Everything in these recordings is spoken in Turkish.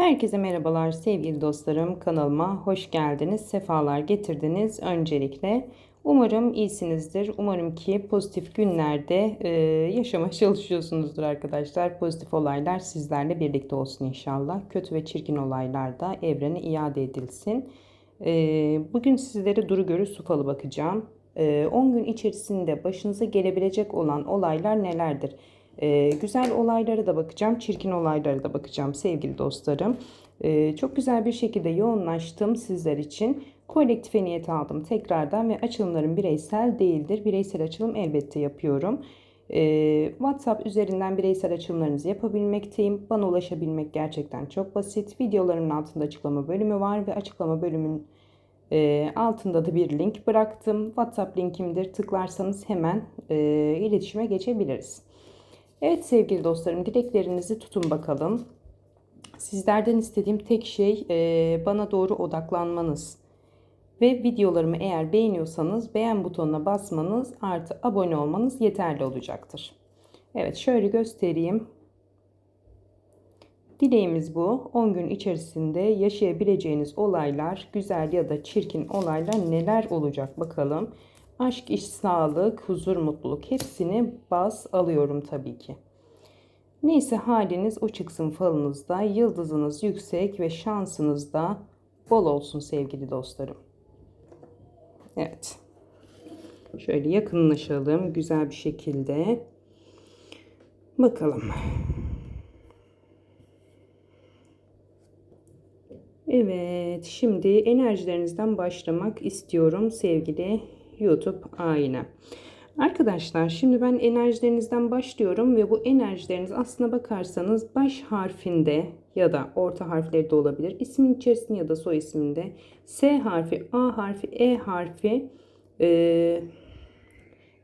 Herkese merhabalar sevgili dostlarım. Kanalıma hoş geldiniz. Sefalar getirdiniz. Öncelikle umarım iyisinizdir. Umarım ki pozitif günlerde e, yaşamaya çalışıyorsunuzdur arkadaşlar. Pozitif olaylar sizlerle birlikte olsun inşallah. Kötü ve çirkin olaylar da evrene iade edilsin. E, bugün sizlere duru görü su falı bakacağım. E, 10 gün içerisinde başınıza gelebilecek olan olaylar nelerdir? Ee, güzel olaylara da bakacağım, çirkin olaylara da bakacağım sevgili dostlarım. Ee, çok güzel bir şekilde yoğunlaştım sizler için. Kolektife niyet aldım tekrardan ve açılımlarım bireysel değildir. Bireysel açılım elbette yapıyorum. Ee, WhatsApp üzerinden bireysel açılımlarınızı yapabilmekteyim. Bana ulaşabilmek gerçekten çok basit. Videolarımın altında açıklama bölümü var ve açıklama bölümünün e, altında da bir link bıraktım. WhatsApp linkimdir. Tıklarsanız hemen e, iletişime geçebiliriz. Evet sevgili dostlarım dileklerinizi tutun bakalım. Sizlerden istediğim tek şey e, bana doğru odaklanmanız. Ve videolarımı eğer beğeniyorsanız beğen butonuna basmanız artı abone olmanız yeterli olacaktır. Evet şöyle göstereyim. Dileğimiz bu. 10 gün içerisinde yaşayabileceğiniz olaylar, güzel ya da çirkin olaylar neler olacak bakalım. Aşk, iş, sağlık, huzur, mutluluk hepsini baz alıyorum tabii ki. Neyse haliniz o çıksın falınızda, yıldızınız yüksek ve şansınız da bol olsun sevgili dostlarım. Evet. Şöyle yakınlaşalım güzel bir şekilde. Bakalım. Evet, şimdi enerjilerinizden başlamak istiyorum sevgili YouTube ayna. Arkadaşlar şimdi ben enerjilerinizden başlıyorum ve bu enerjileriniz aslına bakarsanız baş harfinde ya da orta harfleri de olabilir. İsmin içerisinde ya da soy isminde S harfi, A harfi, E harfi, e,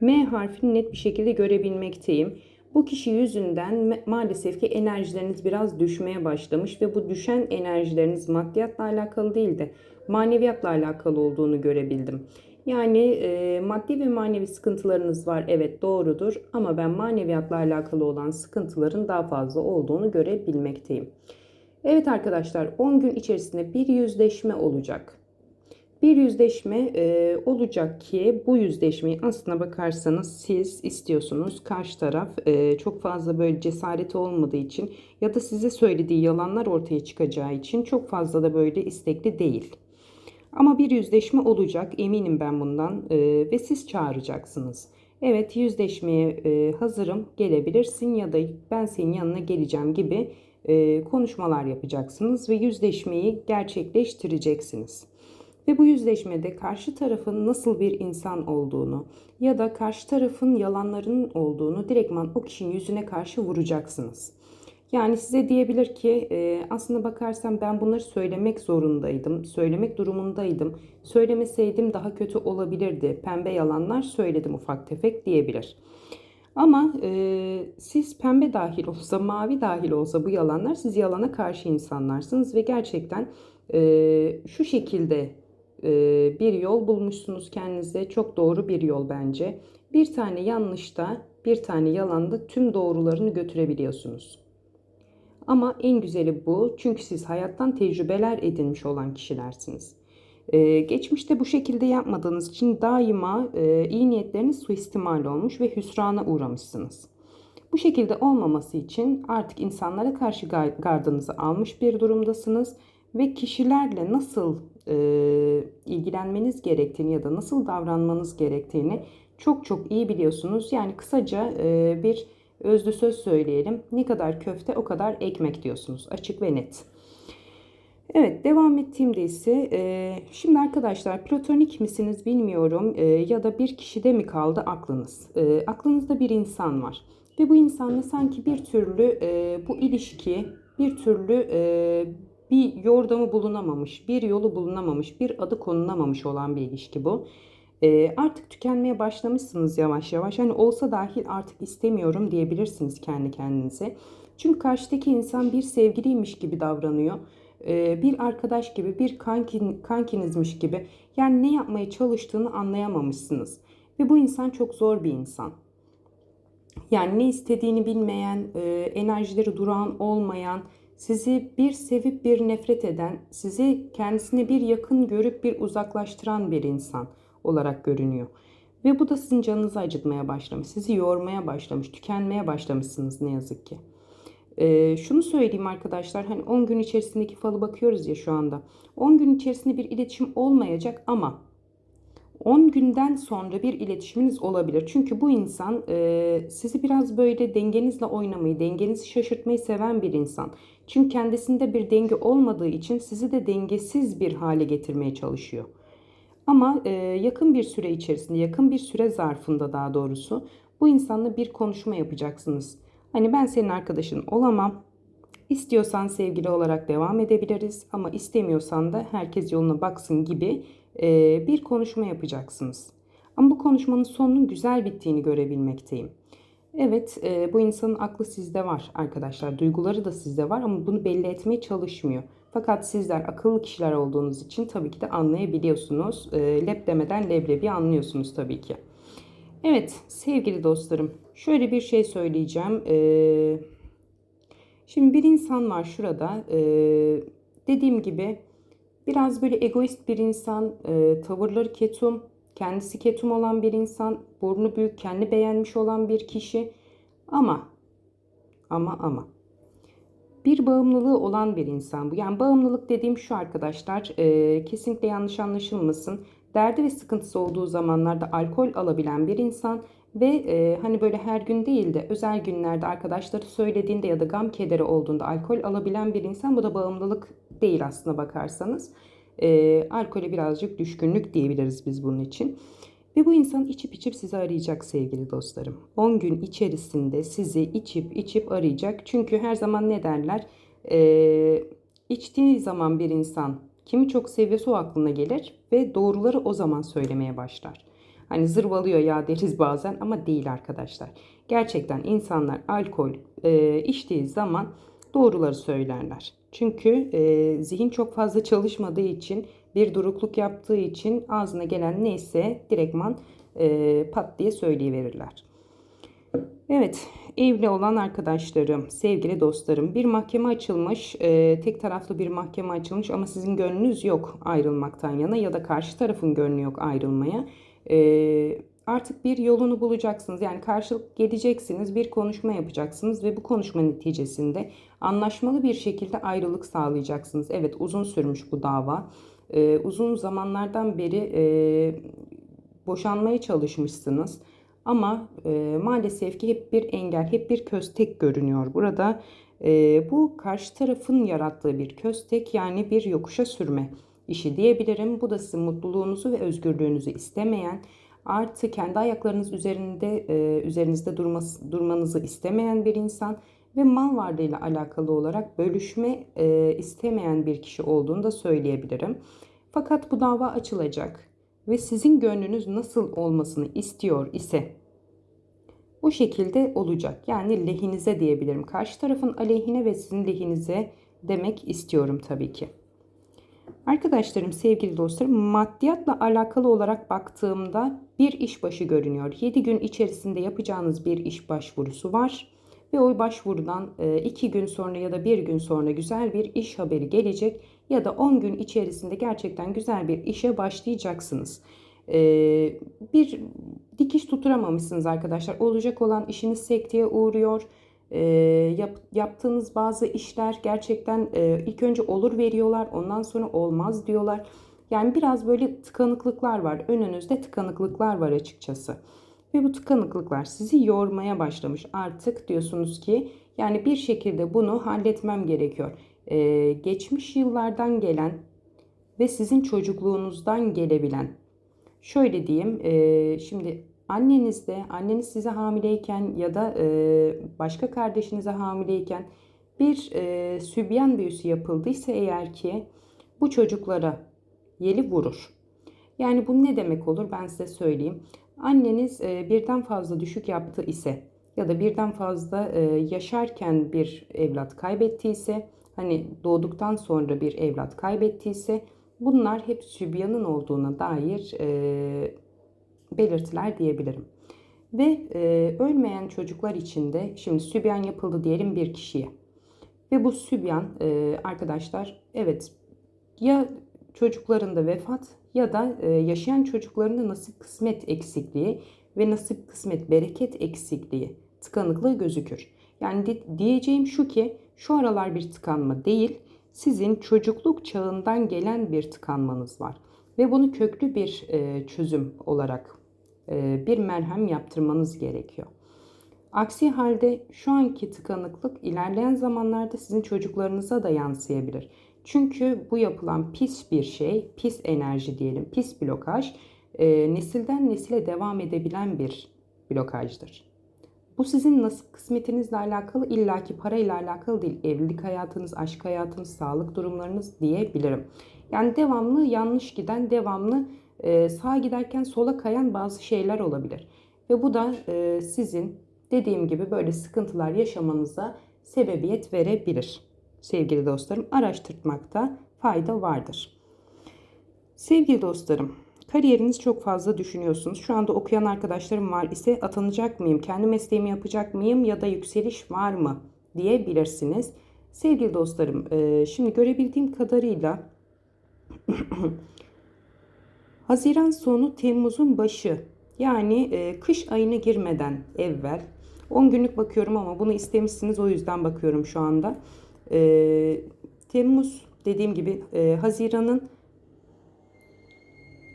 M harfini net bir şekilde görebilmekteyim. Bu kişi yüzünden maalesef ki enerjileriniz biraz düşmeye başlamış ve bu düşen enerjileriniz maddiyatla alakalı değil de maneviyatla alakalı olduğunu görebildim. Yani e, maddi ve manevi sıkıntılarınız var evet doğrudur ama ben maneviyatla alakalı olan sıkıntıların daha fazla olduğunu görebilmekteyim. Evet arkadaşlar 10 gün içerisinde bir yüzleşme olacak. Bir yüzleşme e, olacak ki bu yüzleşmeyi aslına bakarsanız siz istiyorsunuz. Karşı taraf e, çok fazla böyle cesareti olmadığı için ya da size söylediği yalanlar ortaya çıkacağı için çok fazla da böyle istekli değil. Ama bir yüzleşme olacak eminim ben bundan e, ve siz çağıracaksınız. Evet yüzleşmeye e, hazırım gelebilirsin ya da ben senin yanına geleceğim gibi e, konuşmalar yapacaksınız ve yüzleşmeyi gerçekleştireceksiniz. Ve bu yüzleşmede karşı tarafın nasıl bir insan olduğunu ya da karşı tarafın yalanlarının olduğunu direktman o kişinin yüzüne karşı vuracaksınız. Yani size diyebilir ki e, aslında bakarsam ben bunları söylemek zorundaydım, söylemek durumundaydım. Söylemeseydim daha kötü olabilirdi. Pembe yalanlar söyledim ufak tefek diyebilir. Ama e, siz pembe dahil olsa, mavi dahil olsa bu yalanlar siz yalana karşı insanlarsınız ve gerçekten e, şu şekilde e, bir yol bulmuşsunuz kendinize. Çok doğru bir yol bence. Bir tane yanlışta, bir tane yalanda tüm doğrularını götürebiliyorsunuz. Ama en güzeli bu. Çünkü siz hayattan tecrübeler edinmiş olan kişilersiniz. Ee, geçmişte bu şekilde yapmadığınız için daima e, iyi niyetleriniz suistimal olmuş ve hüsrana uğramışsınız. Bu şekilde olmaması için artık insanlara karşı gardınızı almış bir durumdasınız ve kişilerle nasıl e, ilgilenmeniz gerektiğini ya da nasıl davranmanız gerektiğini çok çok iyi biliyorsunuz. Yani kısaca e, bir özlü söz söyleyelim. Ne kadar köfte o kadar ekmek diyorsunuz. Açık ve net. Evet devam ettiğimde ise e, şimdi arkadaşlar platonik misiniz bilmiyorum e, ya da bir kişide mi kaldı aklınız? E, aklınızda bir insan var ve bu insanla sanki bir türlü e, bu ilişki bir türlü e, bir yordamı bulunamamış, bir yolu bulunamamış, bir adı konulamamış olan bir ilişki bu. E, artık tükenmeye başlamışsınız yavaş yavaş. Hani olsa dahil artık istemiyorum diyebilirsiniz kendi kendinize. Çünkü karşıdaki insan bir sevgiliymiş gibi davranıyor. E, bir arkadaş gibi, bir kankin, kankinizmiş gibi. Yani ne yapmaya çalıştığını anlayamamışsınız. Ve bu insan çok zor bir insan. Yani ne istediğini bilmeyen, e, enerjileri durağan olmayan, sizi bir sevip bir nefret eden, sizi kendisine bir yakın görüp bir uzaklaştıran bir insan olarak görünüyor. Ve bu da sizin canınızı acıtmaya başlamış, sizi yormaya başlamış, tükenmeye başlamışsınız ne yazık ki. Ee, şunu söyleyeyim arkadaşlar hani 10 gün içerisindeki falı bakıyoruz ya şu anda. 10 gün içerisinde bir iletişim olmayacak ama 10 günden sonra bir iletişiminiz olabilir. Çünkü bu insan e, sizi biraz böyle dengenizle oynamayı, dengenizi şaşırtmayı seven bir insan. Çünkü kendisinde bir denge olmadığı için sizi de dengesiz bir hale getirmeye çalışıyor. Ama e, yakın bir süre içerisinde, yakın bir süre zarfında daha doğrusu bu insanla bir konuşma yapacaksınız. Hani ben senin arkadaşın olamam. İstiyorsan sevgili olarak devam edebiliriz ama istemiyorsan da herkes yoluna baksın gibi e, bir konuşma yapacaksınız. Ama bu konuşmanın sonunun güzel bittiğini görebilmekteyim. Evet, e, bu insanın aklı sizde var arkadaşlar. Duyguları da sizde var ama bunu belli etmeye çalışmıyor. Fakat sizler akıllı kişiler olduğunuz için tabii ki de anlayabiliyorsunuz. E, lep demeden leblebi anlıyorsunuz tabii ki. Evet sevgili dostlarım şöyle bir şey söyleyeceğim. Ee, şimdi bir insan var şurada. Ee, dediğim gibi biraz böyle egoist bir insan, e, tavırları ketum, kendisi ketum olan bir insan, burnu büyük, kendi beğenmiş olan bir kişi. Ama ama ama bir bağımlılığı olan bir insan bu. Yani bağımlılık dediğim şu arkadaşlar e, kesinlikle yanlış anlaşılmasın. Derdi ve sıkıntısı olduğu zamanlarda alkol alabilen bir insan ve e, hani böyle her gün değil de özel günlerde arkadaşları söylediğinde ya da gam kederi olduğunda alkol alabilen bir insan bu da bağımlılık değil aslına bakarsanız. E, alkole birazcık düşkünlük diyebiliriz biz bunun için. Ve bu insan içip içip sizi arayacak sevgili dostlarım. 10 gün içerisinde sizi içip içip arayacak. Çünkü her zaman ne derler? Ee, içtiği zaman bir insan kimi çok seviyorsa o aklına gelir ve doğruları o zaman söylemeye başlar. Hani zırvalıyor ya deriz bazen ama değil arkadaşlar. Gerçekten insanlar alkol e, içtiği zaman doğruları söylerler. Çünkü e, zihin çok fazla çalışmadığı için bir durukluk yaptığı için ağzına gelen neyse direktman e, pat diye söyleyiverirler. Evet, evli olan arkadaşlarım, sevgili dostlarım bir mahkeme açılmış, e, tek taraflı bir mahkeme açılmış ama sizin gönlünüz yok ayrılmaktan yana ya da karşı tarafın gönlü yok ayrılmaya. E, artık bir yolunu bulacaksınız. Yani karşılık geleceksiniz, bir konuşma yapacaksınız ve bu konuşma neticesinde anlaşmalı bir şekilde ayrılık sağlayacaksınız. Evet uzun sürmüş bu dava. Ee, uzun zamanlardan beri e, boşanmaya çalışmışsınız. Ama e, maalesef ki hep bir engel, hep bir köstek görünüyor. Burada e, bu karşı tarafın yarattığı bir köstek yani bir yokuşa sürme işi diyebilirim. Bu da sizin mutluluğunuzu ve özgürlüğünüzü istemeyen, artı kendi ayaklarınız üzerinde e, üzerinizde durması, durmanızı istemeyen bir insan ve mal varlığıyla alakalı olarak bölüşme e, istemeyen bir kişi olduğunu da söyleyebilirim. Fakat bu dava açılacak ve sizin gönlünüz nasıl olmasını istiyor ise o şekilde olacak. Yani lehinize diyebilirim. Karşı tarafın aleyhine ve sizin lehinize demek istiyorum tabii ki. Arkadaşlarım, sevgili dostlarım, maddiyatla alakalı olarak baktığımda bir iş başı görünüyor. 7 gün içerisinde yapacağınız bir iş başvurusu var. Ve o başvurudan 2 gün sonra ya da 1 gün sonra güzel bir iş haberi gelecek. Ya da 10 gün içerisinde gerçekten güzel bir işe başlayacaksınız. Bir dikiş tutturamamışsınız arkadaşlar. Olacak olan işiniz sekteye uğruyor e, yap, yaptığınız bazı işler gerçekten e, ilk önce olur veriyorlar ondan sonra olmaz diyorlar. Yani biraz böyle tıkanıklıklar var. Önünüzde tıkanıklıklar var açıkçası. Ve bu tıkanıklıklar sizi yormaya başlamış. Artık diyorsunuz ki yani bir şekilde bunu halletmem gerekiyor. Ee, geçmiş yıllardan gelen ve sizin çocukluğunuzdan gelebilen. Şöyle diyeyim. E, şimdi annenizde, anneniz size hamileyken ya da e, başka kardeşinize hamileyken bir e, sübyan büyüsü yapıldıysa eğer ki bu çocuklara yeli vurur. Yani bu ne demek olur ben size söyleyeyim. Anneniz e, birden fazla düşük yaptı ise ya da birden fazla e, yaşarken bir evlat kaybettiyse hani doğduktan sonra bir evlat kaybettiyse bunlar hep sübyanın olduğuna dair e, belirtiler diyebilirim. Ve e, ölmeyen çocuklar içinde şimdi sübyan yapıldı diyelim bir kişiye. Ve bu sübyan arkadaşlar evet ya çocuklarında vefat ya da e, yaşayan çocuklarında nasip kısmet eksikliği ve nasip kısmet bereket eksikliği tıkanıklığı gözükür. Yani di- diyeceğim şu ki şu aralar bir tıkanma değil sizin çocukluk çağından gelen bir tıkanmanız var. Ve bunu köklü bir e, çözüm olarak e, bir merhem yaptırmanız gerekiyor. Aksi halde şu anki tıkanıklık ilerleyen zamanlarda sizin çocuklarınıza da yansıyabilir. Çünkü bu yapılan pis bir şey, pis enerji diyelim, pis blokaj e, nesilden nesile devam edebilen bir blokajdır. Bu sizin nasip kısmetinizle alakalı illaki parayla alakalı değil. Evlilik hayatınız, aşk hayatınız, sağlık durumlarınız diyebilirim. Yani devamlı yanlış giden, devamlı e, sağa giderken sola kayan bazı şeyler olabilir. Ve bu da e, sizin dediğim gibi böyle sıkıntılar yaşamanıza sebebiyet verebilir. Sevgili dostlarım araştırmakta fayda vardır. Sevgili dostlarım, kariyeriniz çok fazla düşünüyorsunuz. Şu anda okuyan arkadaşlarım var ise atanacak mıyım, kendi mesleğimi yapacak mıyım ya da yükseliş var mı diyebilirsiniz. Sevgili dostlarım, e, şimdi görebildiğim kadarıyla Haziran sonu Temmuz'un başı yani e, kış ayına girmeden evvel 10 günlük bakıyorum ama bunu istemişsiniz o yüzden bakıyorum şu anda. E, Temmuz dediğim gibi e, Haziran'ın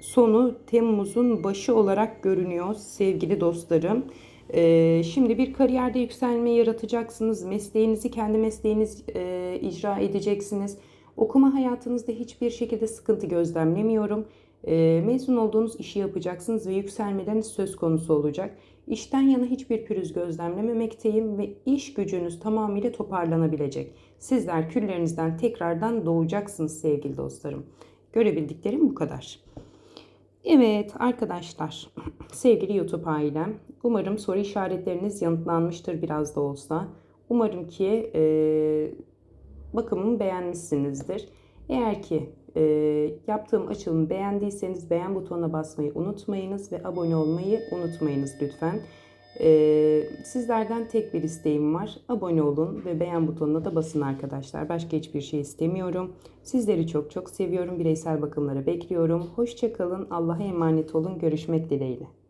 sonu Temmuz'un başı olarak görünüyor sevgili dostlarım. Ee, şimdi bir kariyerde yükselme yaratacaksınız. Mesleğinizi kendi mesleğiniz e, icra edeceksiniz. Okuma hayatınızda hiçbir şekilde sıkıntı gözlemlemiyorum. Ee, mezun olduğunuz işi yapacaksınız ve yükselmeleriniz söz konusu olacak. İşten yana hiçbir pürüz gözlemlememekteyim ve iş gücünüz tamamıyla toparlanabilecek. Sizler küllerinizden tekrardan doğacaksınız sevgili dostlarım. Görebildiklerim bu kadar. Evet arkadaşlar, sevgili YouTube ailem, umarım soru işaretleriniz yanıtlanmıştır biraz da olsa. Umarım ki e, bakımımı beğenmişsinizdir. Eğer ki e, yaptığım açılımı beğendiyseniz beğen butonuna basmayı unutmayınız ve abone olmayı unutmayınız lütfen. E, sizlerden tek bir isteğim var. Abone olun ve beğen butonuna da basın arkadaşlar. Başka hiçbir şey istemiyorum. Sizleri çok çok seviyorum. Bireysel bakımları bekliyorum. Hoşçakalın. Allah'a emanet olun. Görüşmek dileğiyle.